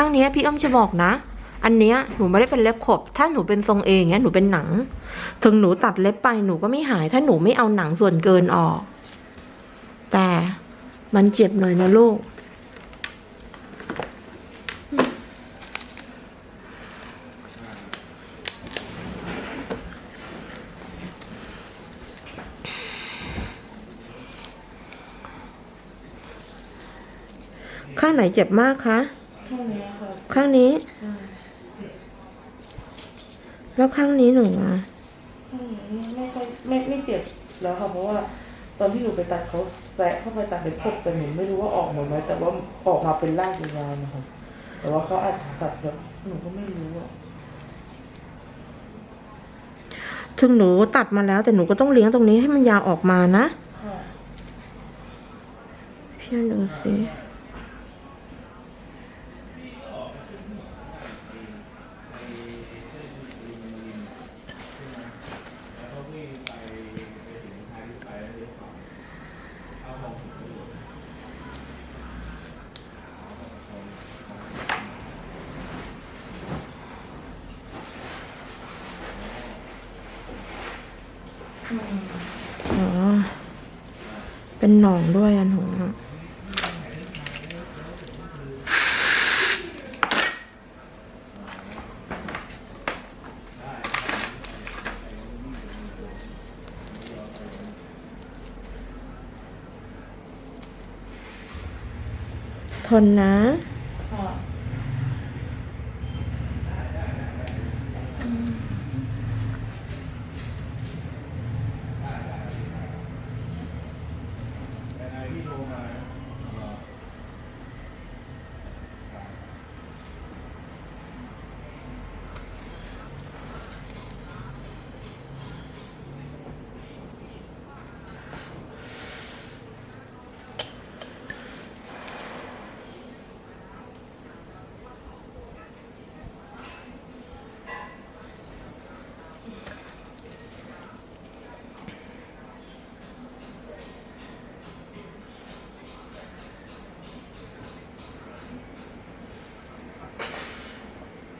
ข้างนี้พี่อ้อมจะบอกนะ อันเนี้ยหนูไม่ได้เป็นเล็บขบ ถ้าหนูเป็นทรงเองเนี้ยหนูเป็นหนัง ถึงหนูตัดเล็บไปหนูก็ไม่หาย ถ้าหนูไม่เอาหนังส่วนเกินออก แต่มันเจ็บหน่อยนะลูกข้างไหนเจ็บมากคะ ข้างนี้ครับข้างนี้แล้วข้างนี้หนูอะข้างนี้ไม่ค่อยไม่ไม่เจ็บแล้วค่ะเพราะว่าตอนที่หนูไปตัดเขาแซะเข้าไปตัดเป็นพบแต่หนูไม่รู้ว่าออกหมดไหมแต่ว่าออกมาเป็นรากยาวๆนะครับแต่ว่าเขาอาจจะตัดแบบหนูก็ไม่รู้อะถึงหนูตัดมาแล้ว แต่หนูก็ต้องเลี้ยงตรงนี้ให้มันยาวออกมานะค่ะ พี่ดูสิ อ๋อ เป็นหนองด้วยอันหนูอะทนนะ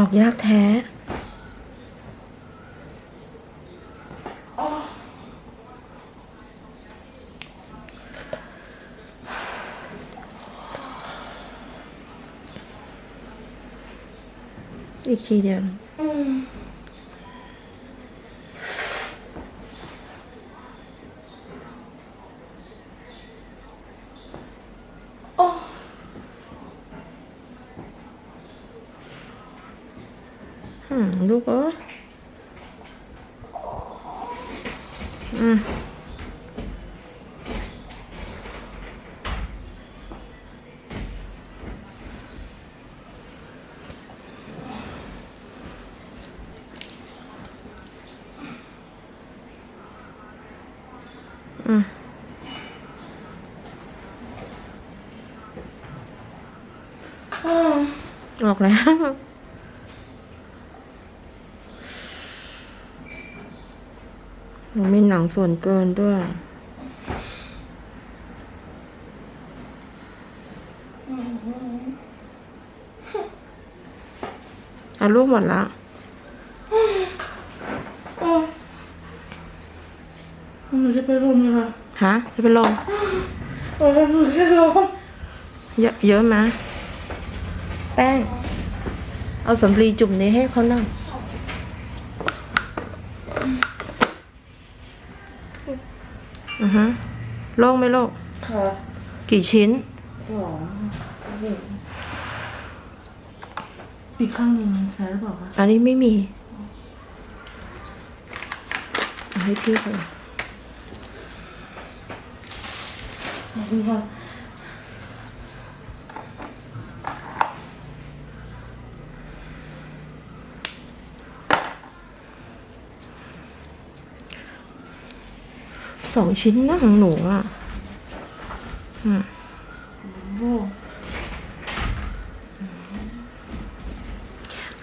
ออออกยากแท้ อีกทีเดียว อืมลูกเอ้ยอื มอืมออกแล้วมันมีหนังส่วนเกินด้วย อะลูกหมดละโอ้หนูจะไปลมเลยค่ะฮะ จะเป็นลมโอ้ยหนูจะลมเยอะเยอะไหมแป้ง เอาสำลีจุ่มนี้ให้เขาหน่อย อือฮะโล่งไหมโล่งค่ะกี่ชิ้นสองหนึ่งอีกข้างหนึ่งใช้หรือเปล่าคะอันนี้ไม่มีเอาให้พี่ก่อนขอบคุณค่ะ สองชิ้นนะของหนูอะอืมโอ้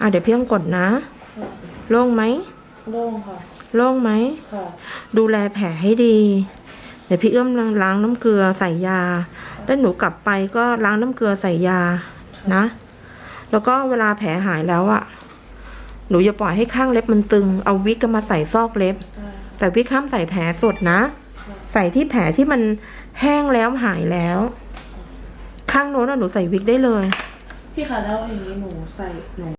อะเดี๋ยวพี่ต้องกดนะ โล่งไหมโล่งค่ะ โล่งไหมค่ะ ดูแลแผลให้ดี เดี๋ยวพี่เอื้อมล้างน้ำเกลือใส่ยา แล้วหนูกลับไปก็ล้างน้ำเกลือใส่ยา นะ แล้วก็เวลาแผลหายแล้วอะหนูอย่าปล่อยให้ข้างเล็บมันตึง เอาวิกก็มาใส่ซอกเล็บได้แต่วิกห้ามใส่แผลสดนะ ใส่ที่แผลที่มันแห้งแล้วหายแล้ว ข้างโน้นอะหนูใส่วิกได้เลย พี่คะแล้วอย่างนี้หนูใส่หนู